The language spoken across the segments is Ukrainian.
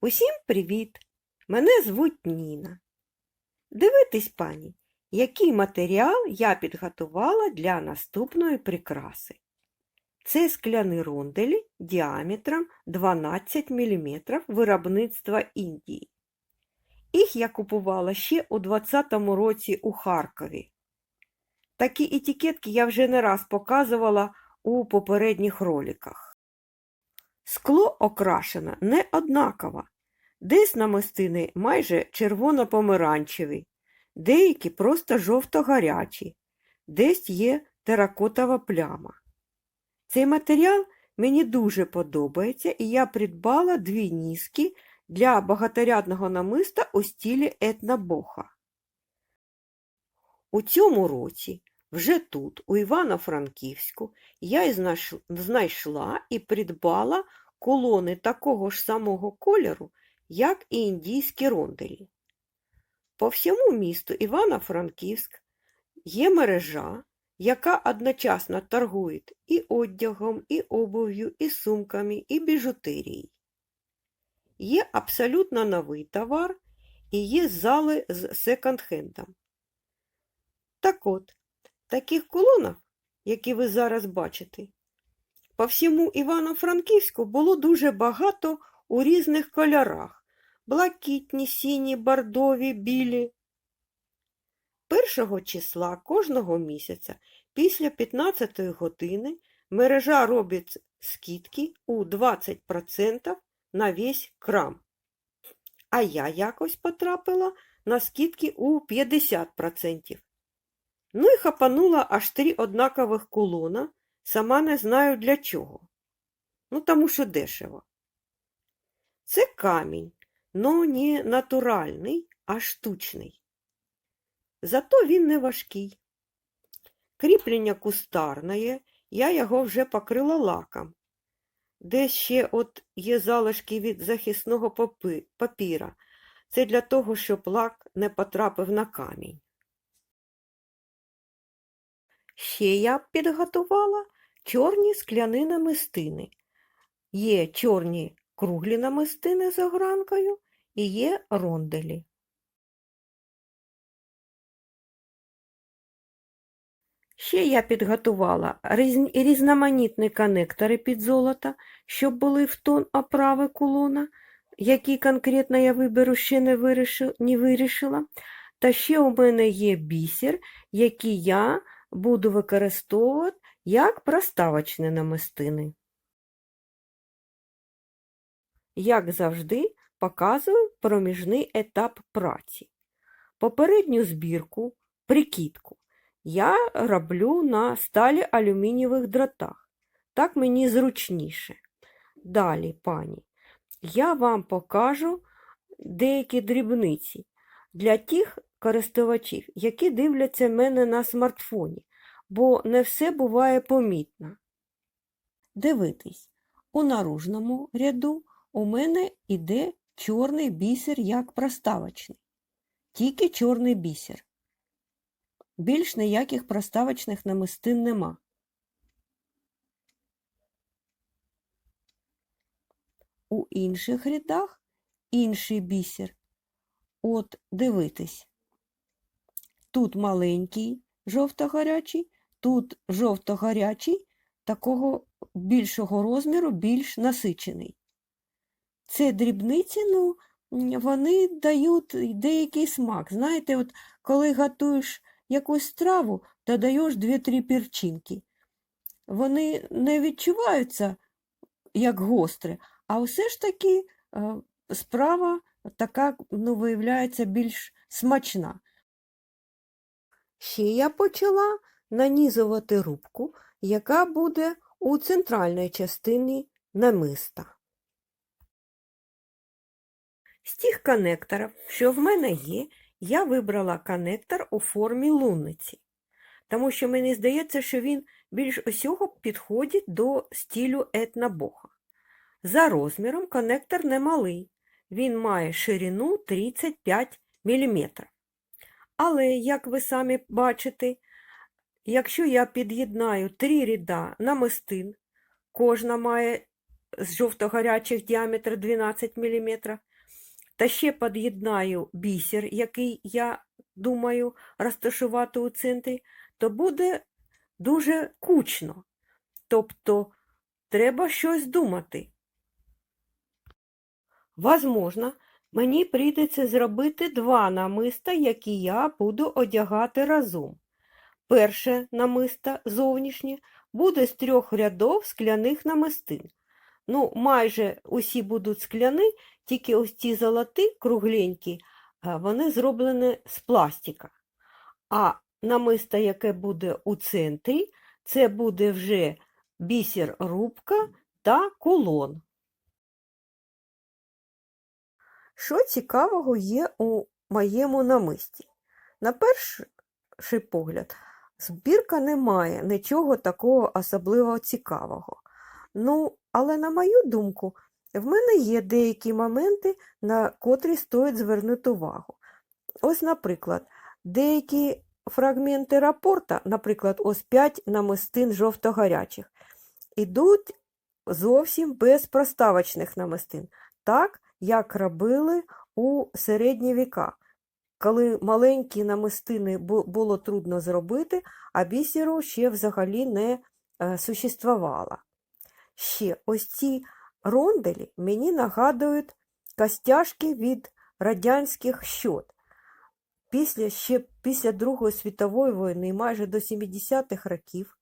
Усім привіт! Мене звуть Ніна. Дивитесь, пані, який матеріал я підготувала для наступної прикраси. Це скляні ронделі діаметром 12 мм виробництва Індії. Їх я купувала ще у 20-му році у Харкові. Такі етикетки я вже не раз показувала у попередніх роликах. Скло окрашено не однаково. Десь намистини майже червоно-помаранчеві, деякі просто жовто-гарячі, десь є теракотова пляма. Цей матеріал мені дуже подобається, і я придбала дві ніски для багаторядного намиста у стілі етнобоха. У цьому році, вже тут, у Івано-Франківську, я знайшла і придбала колони такого ж самого кольору, як і індійські ронделі. По всьому місту Івано-Франківськ є мережа, яка одночасно торгує і одягом, і обув'ю, і сумками, і біжутерією. Є абсолютно новий товар і є зали з секонд-хендом. Так от, таких колонок, які ви зараз бачите, по всьому Івано-Франківську було дуже багато у різних кольорах блакитні, сіні, бордові, білі. Першого числа кожного місяця після 15 години мережа робить скидки у 20% на весь крам. А я якось потрапила на скидки у 50%. Ну і хапанула аж три однакових колона, сама не знаю для чого. Ну, тому що дешево. Це камінь, но не натуральний, а штучний. Зато він не важкий. Кріплення кустарне, я його вже покрила лаком. Десь ще от є залишки від захисного папи- папіра. Це для того, щоб лак не потрапив на камінь. Ще я підготувала чорні скляні намистини. Є чорні круглі намистини з огранкою і є ронделі. Ще я підготувала різн- різноманітні коннектори під золото, щоб були в тон оправи кулона, які конкретно я виберу ще не вирішила. Та ще у мене є бісер, який я буду використовувати як проставочні намистини. Як завжди, показую проміжний етап праці. Попередню збірку, прикидку, я роблю на сталі алюмінієвих дротах. Так мені зручніше. Далі, пані, я вам покажу деякі дрібниці для тих користувачів, які дивляться мене на смартфоні, бо не все буває помітно. Дивитись, у наружному ряду у мене іде чорний бісер як проставочний. Тільки чорний бісер. Більш ніяких проставочних намистин нема. У інших рядах інший бісер. От дивитись. Тут маленький жовто-гарячий, тут жовто-гарячий, такого більшого розміру, більш насичений. Це дрібниці, ну, вони дають деякий смак. Знаєте, от коли готуєш якусь страву, додаєш 2-3 перчинки. Вони не відчуваються як гостре, а все ж таки е, справа така, ну, виявляється, більш смачна. Ще я почала нанізувати рубку, яка буде у центральній частині намиста. З тих конекторів, що в мене є, я вибрала конектор у формі лунниці, тому що мені здається, що він більш усього підходить до стилю етнобоха. За розміром конектор немалий, він має ширину 35 мм. Але, як ви самі бачите, якщо я під'єднаю три ряда намистин, кожна має з жовто-гарячих діаметр 12 мм, та ще під'єднаю бісер, який я думаю розташувати у центрі, то буде дуже кучно. Тобто треба щось думати. Возможно, мені прийдеться зробити два намиста, які я буду одягати разом. Перше намисто зовнішнє буде з трьох рядов скляних намистин. Ну, майже усі будуть скляні, тільки ось ці золоті, кругленькі, вони зроблені з пластика. А намисто, яке буде у центрі, це буде вже бісер рубка та кулон. Що цікавого є у моєму намисті? На перший погляд, збірка не має нічого такого особливо цікавого. Ну, але на мою думку, в мене є деякі моменти, на котрі стоїть звернути увагу. Ось, наприклад, деякі фрагменти рапорта, наприклад, ось 5 намистин жовто-гарячих, ідуть зовсім без проставочних намистин, так, як робили у середні віка, коли маленькі намистини було трудно зробити, а бісеру ще взагалі не е, существувало. Ще ось ці ронделі мені нагадують костяшки від радянських щот. Після, ще після Другої світової війни, майже до 70-х років,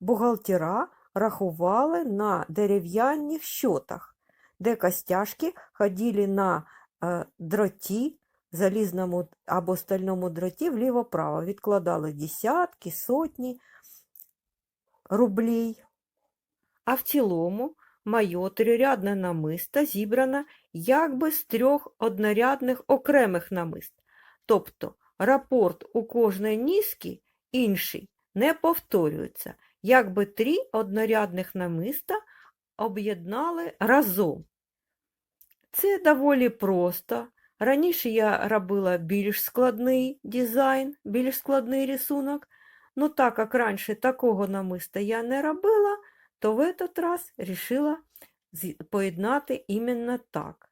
бухгалтера рахували на дерев'яних щотах, де костяшки ходили на е, дроті, залізному або стальному дроті вліво-право, відкладали десятки, сотні рублей. А в цілому моє трирядне намисто зібрано якби з трьох однорядних окремих намист. Тобто рапорт у кожної низки інший не повторюється, якби три однорядних намиста об'єднали разом. Це доволі просто. Раніше я робила більш складний дизайн, більш складний рисунок, но так як раніше такого намиста я не робила, то в этот раз решила з- поєднати іменно так.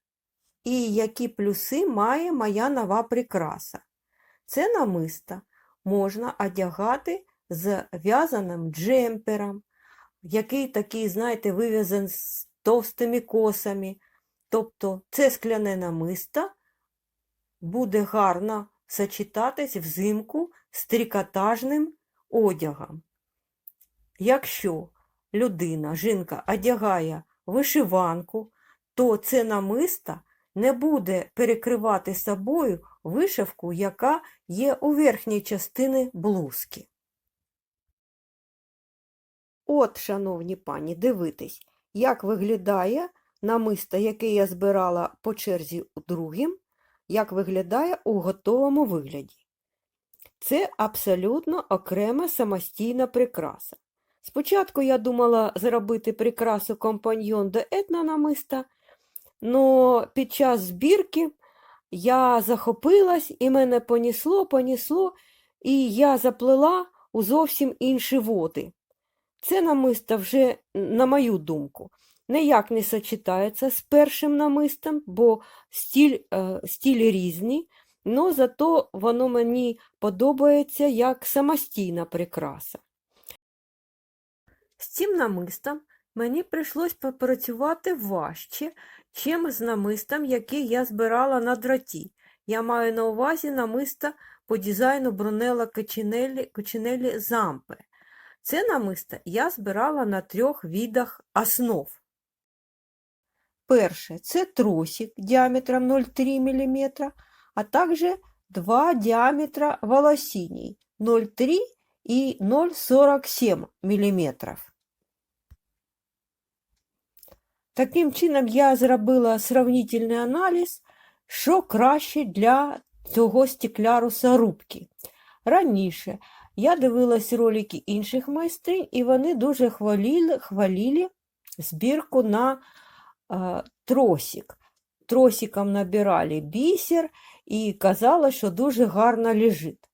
І які плюси має моя нова прикраса? Це намисто можна одягати з в'язаним джемпером, який такий, знаєте, вив'язаний з товстими косами. Тобто це скляне намисто буде гарно сочетатись взимку з трикотажним одягом. Якщо людина, жінка одягає вишиванку, то це намисто не буде перекривати собою вишивку, яка є у верхній частині блузки. От, шановні пані, дивитесь, як виглядає намисто, яке я збирала по черзі у другим, як виглядає у готовому вигляді. Це абсолютно окрема самостійна прикраса. Спочатку я думала зробити прикрасу компаньйон до етнонамиста, але під час збірки я захопилась і мене понісло, понісло, і я заплила у зовсім інші води. Це намисто вже, на мою думку, ніяк не сочетається з першим намистом, бо стіль, е, стіль різні, але зато воно мені подобається як самостійна прикраса. З цим намистом мені прийшлось попрацювати важче, чим з намистом, яке я збирала на дроті. Я маю на увазі намисто по дизайну Брунелла Кочинеллі Зампе. Це намисто я збирала на трьох видах основ. Перше це тросик діаметром 0,3 мм, а також два діаметра волосіній 0,3 і 0,47 мм. Таким чином я зробила сравнительний аналіз, що краще для цього стекляруса рубки. Раніше я дивилась ролики інших майстринь, і вони дуже хвалили, хвалили збірку на е, тросик. Тросиком набирали бісер і казали, що дуже гарно лежить.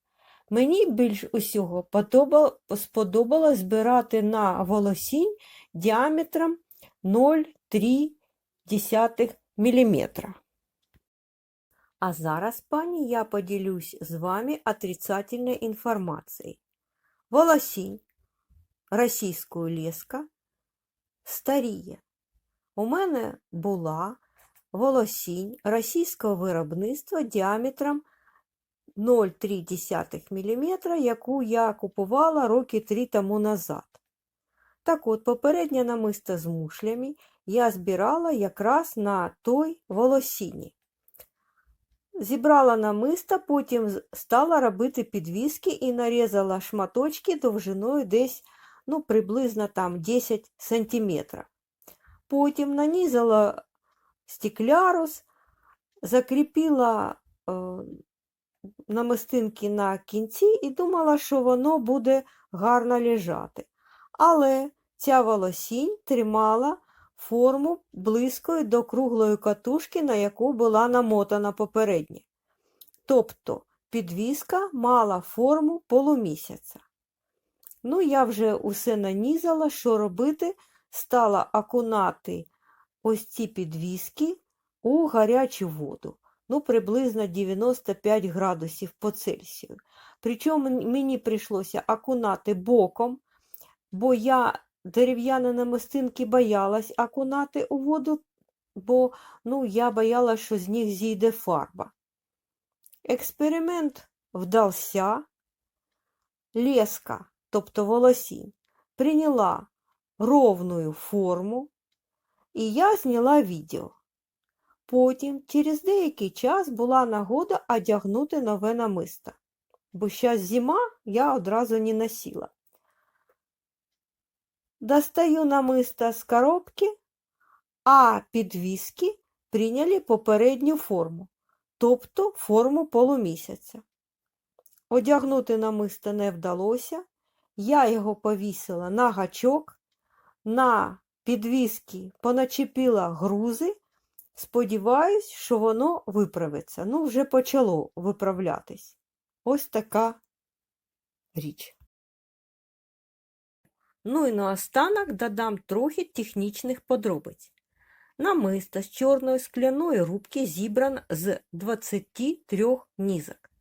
Мені більш усього подобало, сподобалось збирати на волосінь діаметром 0,3 мм. А зараз, пані, я поділюсь з вами отрицательной информацией. Волосінь російською леска старіє. У мене була волосінь російського виробництва діаметром 0,3 мм, яку я купувала роки три тому назад. Так от, попереднє намисто з мушлями я збирала якраз на той волосіні. Зібрала намисто, потім стала робити підвіски і нарізала шматочки довжиною десь ну, приблизно там 10 сантиметрів. Потім нанізала стеклярус, закріпила е, намистинки на кінці і думала, що воно буде гарно лежати. Але ця волосінь тримала форму близької до круглої катушки, на яку була намотана попереднє. Тобто підвіска мала форму полумісяця. Ну, я вже усе нанізала, що робити, стала окунати ось ці підвіски у гарячу воду, ну, приблизно 95 градусів по Цельсію. Причому мені прийшлося окунати боком, бо я дерев'яні намистинки боялась окунати у воду, бо ну, я боялась, що з них зійде фарба. Експеримент вдався. Леска, тобто волосінь, прийняла ровную форму, і я зняла відео. Потім, через деякий час, була нагода одягнути нове намисто, бо зараз зима я одразу не носила. Достаю намисто з коробки, а підвіски прийняли попередню форму, тобто форму полумісяця. Одягнути намисто не вдалося, я його повісила на гачок, на підвіски поначепила грузи, сподіваюсь, що воно виправиться. Ну, вже почало виправлятись. Ось така річ. Ну і наостанок додам трохи технічних подробиць. Намисто з чорної скляної рубки зібрано з 23 нізок.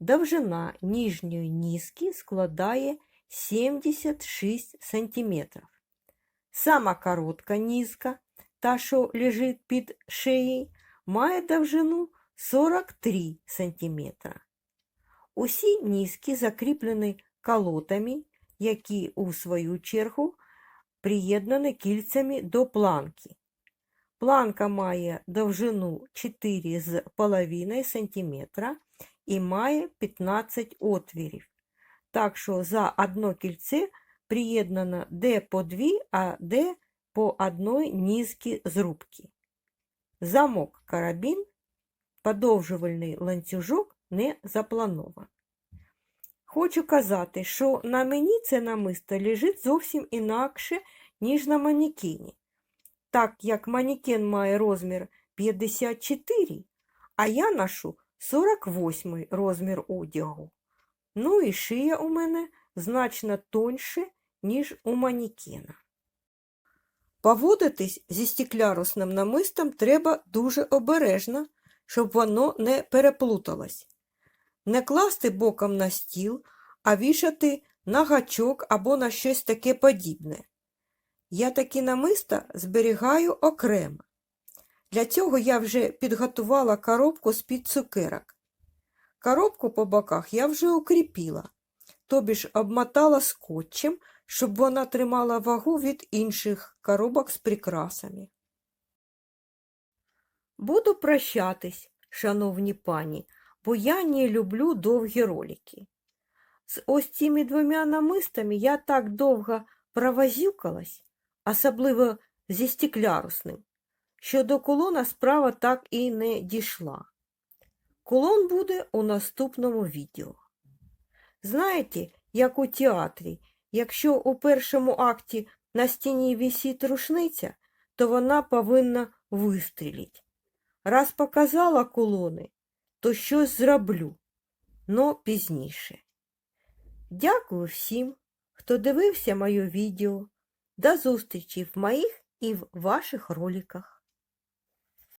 Довжина нижньої нізки складає 76 см. Сама коротка нізка, та, що лежить під шиєю, має довжину 43 см. Усі нізки закріплені колотами, які у свою чергу приєднані кільцями до планки. Планка має довжину 4,5 см і має 15 отвірів. Так що за одно кільце приєднано де по дві, а де по одной низки з рубки. Замок карабін, подовжувальний ланцюжок не запланован. Хочу казати, що на мені це намисто лежить зовсім інакше, ніж на манекені. Так як манекен має розмір 54, а я ношу 48 розмір одягу. Ну і шия у мене значно тоньше, ніж у манекена. Поводитись зі стеклярусним намистом треба дуже обережно, щоб воно не переплуталось. Не класти боком на стіл, а вішати на гачок або на щось таке подібне. Я такі намиста зберігаю окремо. Для цього я вже підготувала коробку з-під цукерок. Коробку по боках я вже укріпила, тобі ж обмотала скотчем, щоб вона тримала вагу від інших коробок з прикрасами. Буду прощатись, шановні пані, бо я не люблю довгі ролики. З ось цими двома намистами я так довго провозюкалась, особливо зі стеклярусним, що до колона справа так і не дійшла. Колон буде у наступному відео. Знаєте, як у театрі, якщо у першому акті на стіні висить рушниця, то вона повинна вистрілити. Раз показала колони, то щось зроблю, но пізніше. Дякую всім, хто дивився моє відео. До зустрічі в моїх і в ваших роликах.